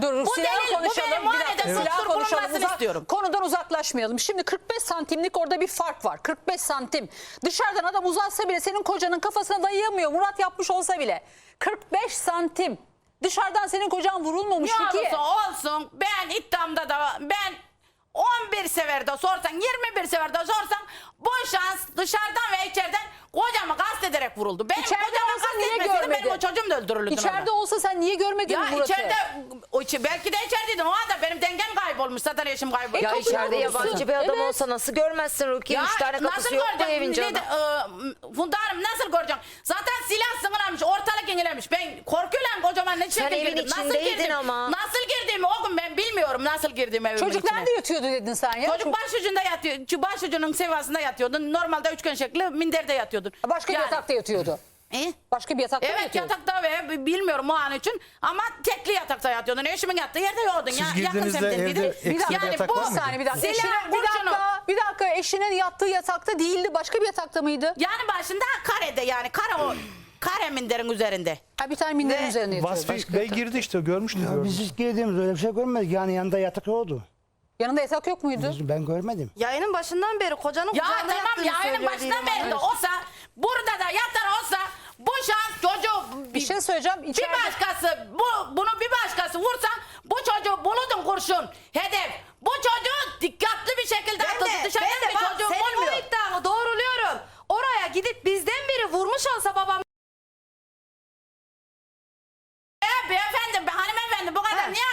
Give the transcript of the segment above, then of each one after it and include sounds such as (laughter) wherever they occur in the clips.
Dur bu silahı delil, bu konuşalım. benim Bir dakika kusur silahı konuşalım. Uzak- istiyorum. Konudan uzaklaşmayalım. Şimdi 45 santimlik orada bir fark var. 45 santim. Dışarıdan adam uzatsa bile senin kocanın kafasına dayayamıyor. Murat yapmış olsa bile. 45 santim. Dışarıdan senin kocan vurulmamış Ne Rukiye. olursa olsun ben iddiamda da ben 11 seferde sorsan 21 seferde sorsan bu şans dışarıdan ve içeriden kocamı kastederek vuruldu. Benim İçeride kocamı olsa niye kastetmeseydi benim görmedin? o çocuğum da öldürülürdü. İçeride orada. olsa sen niye görmedin Ya Murat'ı? içeride o içi- belki de içerideydim. O anda benim dengem kaybolmuş. Zaten eşim kaybolmuş. Ya kapıdan içeride vurursun. yabancı bir adam Evet. olsa nasıl görmezsin Rukiye? Üç tane kapısı yok bu evin canım. E, Funda Hanım nasıl göreceğim? Zaten silah sınırlamış, ortalık yenilemiş. Ben korkuyla kocaman ne şekilde evin girdim. Nasıl içindeydin girdim? ama. Nasıl girdiğimi o gün ben bilmiyorum nasıl girdiğimi evimin Çocuk içine. nerede yatıyordu dedin sen ya? Çocuk başucunda yatıyor. Şu Başucunun sevasında yatıyordu. Normalde üçgen şekli minderde yatıyordun. Başka bir Yani- yatakta yatıyordu. E? Başka bir yatakta mı Evet yatıyordu? yatakta ve bilmiyorum o an için ama tekli yatakta yatıyordun. Eşimin yattığı yerde yoktu. Siz Ya, yakın girdiğinizde semtindeydin. evde Bir ekstra dakika, yatak bu- var bir mıydı? saniye bir dakika. Silah, Eşinin, bir kurşunu. dakika, bir dakika eşinin yattığı yatakta değildi. Başka bir yatakta mıydı? Yani başında karede yani kare o kare minderin üzerinde. Ha, bir tane minderin üzerine yatıyordu. Vasfi Bey girdi işte görmüştüm. Ya biz hiç girdiğimizde öyle bir şey görmedik. Yani yanında yatak oldu. Yanında yatak yok muydu? Biz- Ben görmedim. Yayının başından beri kocanın Ya kucağında tamam yattığını yayının söylüyor başından beri de olsa burada da yatan olsa bu şans çocuğu Bir şey söyleyeceğim. bir İçeride... başkası bu bunu bir başkası vursa bu çocuğu buludun kurşun hedef. Bu çocuğu dikkatli bir şekilde Ben atıldı. de, Dışarıdan ben de bir bak çocuğu senin bulmuyor. o iddianı doğruluyorum. Oraya gidip bizden biri vurmuş olsa babam E beyefendi, be, hanımefendi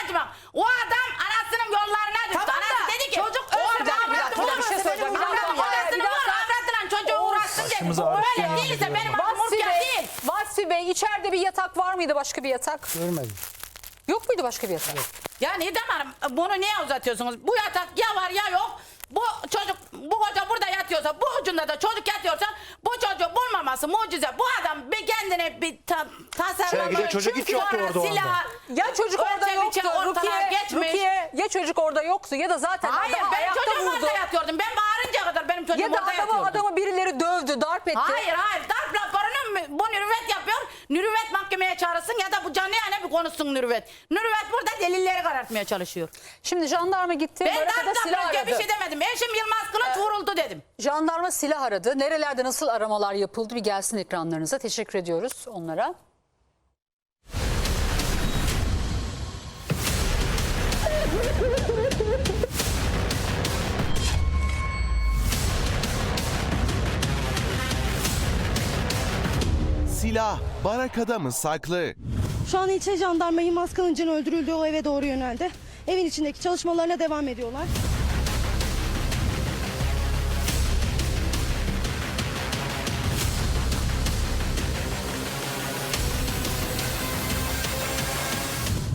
acımak? O adam anasının yollarına düştü. Tamam Anası da dedi ki çocuk adam dilerim, bir şey söyleyeceğim, bir dakika, avradını bir vur, avradıyla çocuğu uğraşsın dedi. Bu böyle değilse benim adım Bey, değil. Vasfi Bey içeride bir yatak var mıydı başka bir yatak? Görmedim. Yok muydu başka bir yatak? Ya Nidem Hanım bunu niye uzatıyorsunuz? Bu yatak ya var ya yok. Bu çocuk, bu koca burada yatıyorsa, bu ucunda da çocuk yatıyorsa bu çocuğu bulmaması mucize. Bu adam bir kendine bir ta, tasarlamış. Belki de çocuk hiç yoktu orada o anda. Ya çocuk orada yoktu. Rukiye, geçmiş. Rukiye ya çocuk orada yoktu ya da zaten Hayır adamı ben ayakta çocuğum vurdu. orada yatıyordum. Ben kadar benim çocuğum Ya da orada adamı, yatıyordu. adamı birileri dövdü, darp etti. Hayır hayır darp raporunu bu nürüvvet yapıyor. Nürüvvet mahkemeye çağırsın ya da bu canlı yayına bir konuşsun nürüvvet. Nürüvvet burada delilleri karartmaya çalışıyor. Şimdi jandarma gitti. Ben Baraka'da silah aradı. bir şey demedim. Eşim Yılmaz Kılıç vuruldu dedim. Jandarma silah aradı. Nerelerde nasıl aramalar yapıldı bir gelsin ekranlarınıza. Teşekkür ediyoruz onlara. Silah barakada mı saklı? Şu an ilçe jandarma Yılmaz Kılıç'ın öldürüldüğü o eve doğru yöneldi. Evin içindeki çalışmalarına devam ediyorlar.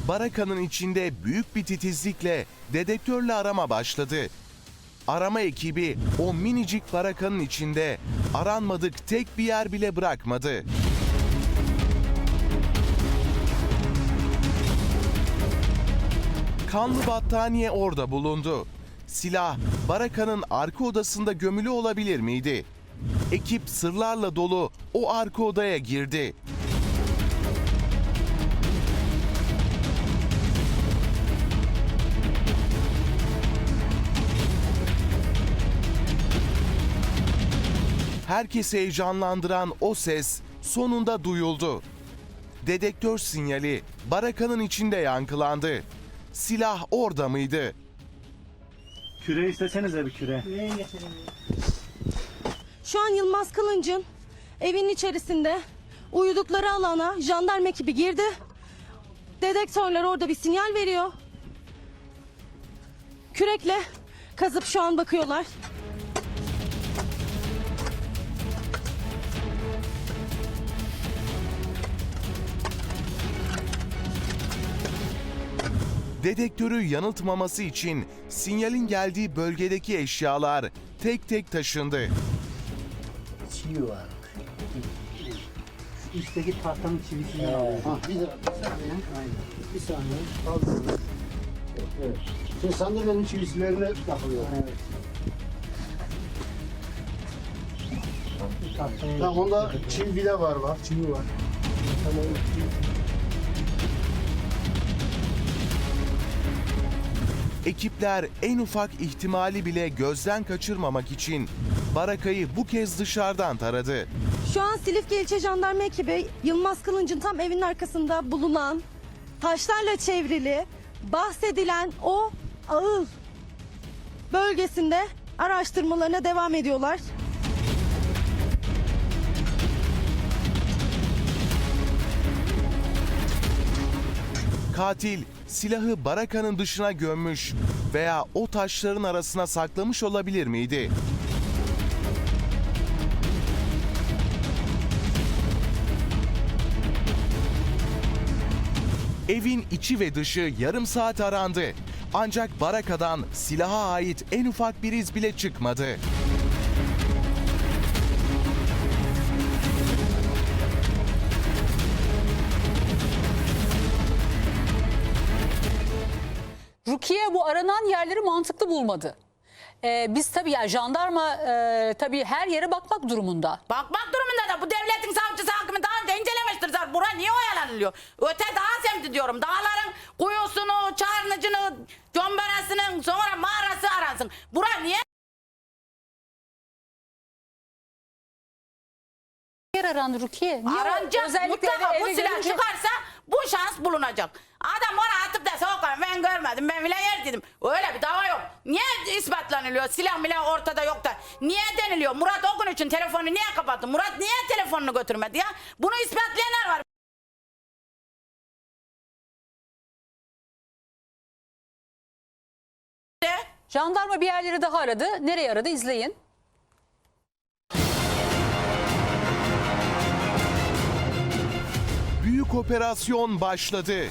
Barakanın içinde büyük bir titizlikle dedektörle arama başladı. Arama ekibi o minicik barakanın içinde aranmadık tek bir yer bile bırakmadı. Kanlı battaniye orada bulundu. Silah barakanın arka odasında gömülü olabilir miydi? Ekip sırlarla dolu o arka odaya girdi. Herkesi heyecanlandıran o ses sonunda duyuldu. Dedektör sinyali barakanın içinde yankılandı. Silah orada mıydı? Küre istesenize bir küre. Şu an Yılmaz Kılıç'ın evin içerisinde uyudukları alana jandarma ekibi girdi. Dedektörler orada bir sinyal veriyor. Kürekle kazıp şu an bakıyorlar. Dedektörü yanıltmaması için sinyalin geldiği bölgedeki eşyalar tek tek taşındı. Çivi var. Üstteki tahtanın çivisini alıyor. Ha, bir, saniye. Aynen. Bir saniye. Al. Evet. Şimdi sandalyenin çivislerine takılıyor. Evet. Tamam onda çivi bile var bak çivi var. Tamam. Ekipler en ufak ihtimali bile gözden kaçırmamak için Baraka'yı bu kez dışarıdan taradı. Şu an Silifke İlçe Jandarma ekibi Yılmaz Kılınç'ın tam evinin arkasında bulunan taşlarla çevrili bahsedilen o ağıl bölgesinde araştırmalarına devam ediyorlar. Katil silahı Baraka'nın dışına gömmüş veya o taşların arasına saklamış olabilir miydi? Evin içi ve dışı yarım saat arandı. Ancak Baraka'dan silaha ait en ufak bir iz bile çıkmadı. Rukiye bu aranan yerleri mantıklı bulmadı. Ee, biz tabii yani jandarma e, tabii her yere bakmak durumunda. Bakmak durumunda da bu devletin savcısı hakimi daha önce incelemiştir. Bura niye oyalanılıyor? Öte daha semti diyorum. Dağların kuyusunu, çarnıcını, comberasının sonra mağarası aransın. Bura niye Yer arandı Rukiye. Niye aranacak? özellikle Mutlaka eve bu silah gelince- çıkarsa bu şans bulunacak. Adam ona atıp da sokağa ben görmedim ben bile yer dedim. Öyle bir dava yok. Niye ispatlanılıyor? Silah bile ortada yok da. Niye deniliyor? Murat o gün için telefonu niye kapattı? Murat niye telefonunu götürmedi ya? Bunu ispatlayanlar var. Jandarma bir yerleri daha aradı. Nereye aradı? İzleyin. Büyük operasyon başladı.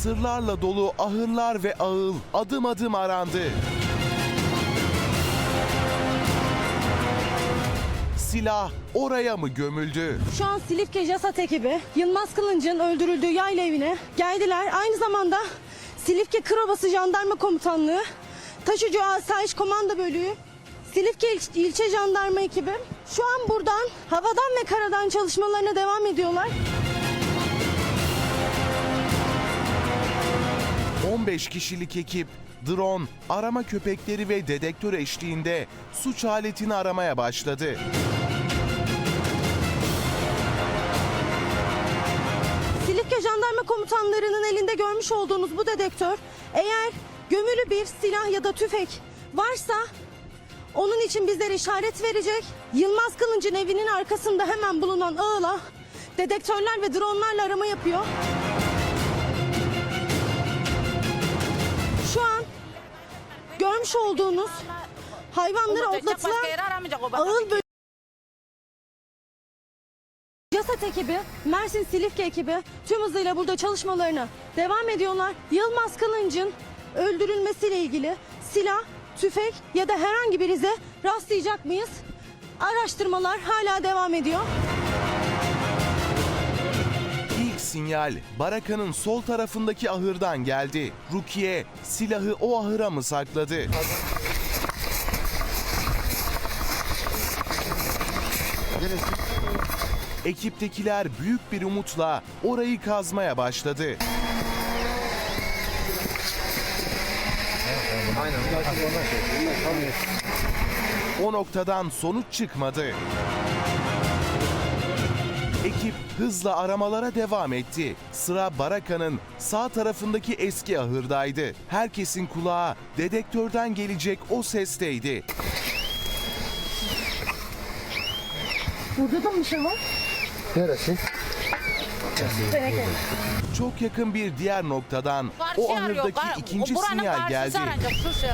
Sırlarla dolu ahırlar ve ağıl adım adım arandı. Silah oraya mı gömüldü? Şu an Silifke Jasat ekibi Yılmaz Kılınç'ın öldürüldüğü yayla evine geldiler. Aynı zamanda Silifke Kırobası Jandarma Komutanlığı, Taşucu Asayiş Komando Bölüğü, Silifke İl- İlçe Jandarma ekibi şu an buradan havadan ve karadan çalışmalarına devam ediyorlar. 15 kişilik ekip drone, arama köpekleri ve dedektör eşliğinde suç aletini aramaya başladı. Silifke Jandarma Komutanlarının elinde görmüş olduğunuz bu dedektör eğer gömülü bir silah ya da tüfek varsa onun için bizlere işaret verecek. Yılmaz Kılınç'ın evinin arkasında hemen bulunan ağla dedektörler ve dronlarla arama yapıyor. Görmüş olduğunuz hayvanları otlatılan ağıl bölümü Jasat ekibi, Mersin Silifke ekibi tüm hızıyla burada çalışmalarına devam ediyorlar. Yılmaz Kılınç'ın öldürülmesiyle ilgili silah, tüfek ya da herhangi bir ize rastlayacak mıyız? Araştırmalar hala devam ediyor. Sinyal Baraka'nın sol tarafındaki ahırdan geldi. Rukiye silahı o ahıra mı sakladı? Ekiptekiler büyük bir umutla orayı kazmaya başladı. O noktadan sonuç çıkmadı. Ekip hızla aramalara devam etti. Sıra Baraka'nın sağ tarafındaki eski ahırdaydı. Herkesin kulağı dedektörden gelecek o sesteydi. Burada da mı bir şey var? Neresi? Çok yakın bir diğer noktadan o Karşı arıyor. ahırdaki Kar- ikinci buranın sinyal karşısı geldi. aranacak, şu şey.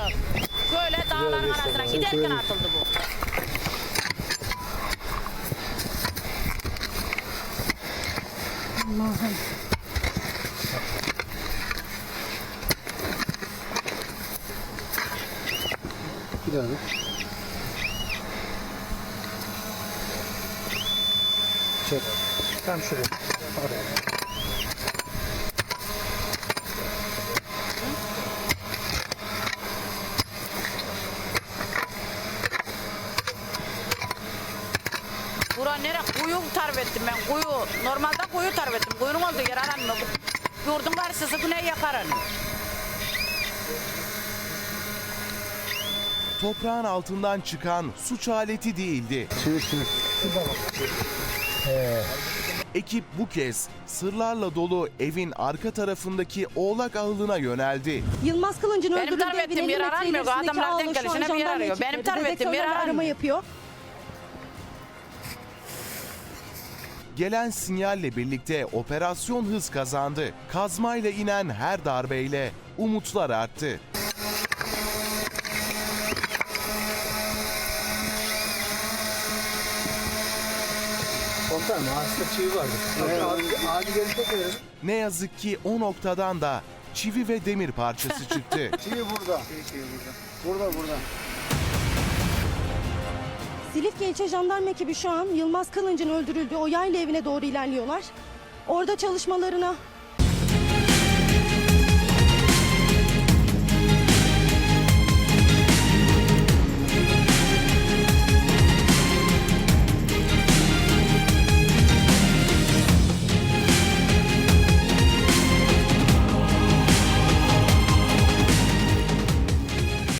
Şöyle dağların arasına giderken atıldı bu. Bir tane. Çek. Tam şuraya. Oraya. Nere? Kuyu tarif ettim ben. Kuyu. Normalde kuyu tarif ettim. Kuyunun olduğu yer. Bu Yurdun karşısı güney yakaranıyor. toprağın altından çıkan suç aleti değildi. Ekip bu kez sırlarla dolu evin arka tarafındaki oğlak ahılına yöneldi. Yılmaz Kılıncın Benim öldürüldüğü tarif evin ettiğim 50 yer metre aranmıyor. ilerisindeki Adamlar denk şu an gelişine bir yer jandarma arıyor. ekipleri, Benim tarif ettiğim yer dedektörlerle arama yapıyor. Gelen sinyalle birlikte operasyon hız kazandı. Kazmayla inen her darbeyle umutlar arttı. Komutanım ağaçta çivi vardı. Ağacı, ağacı geri çekelim. Ne yazık ki o noktadan da çivi ve demir parçası çıktı. (laughs) Çivi burada. Çivi burada. Burada burada. Silifke ilçe jandarma ekibi şu an Yılmaz Kılıncın öldürüldüğü o yayla evine doğru ilerliyorlar. Orada çalışmalarına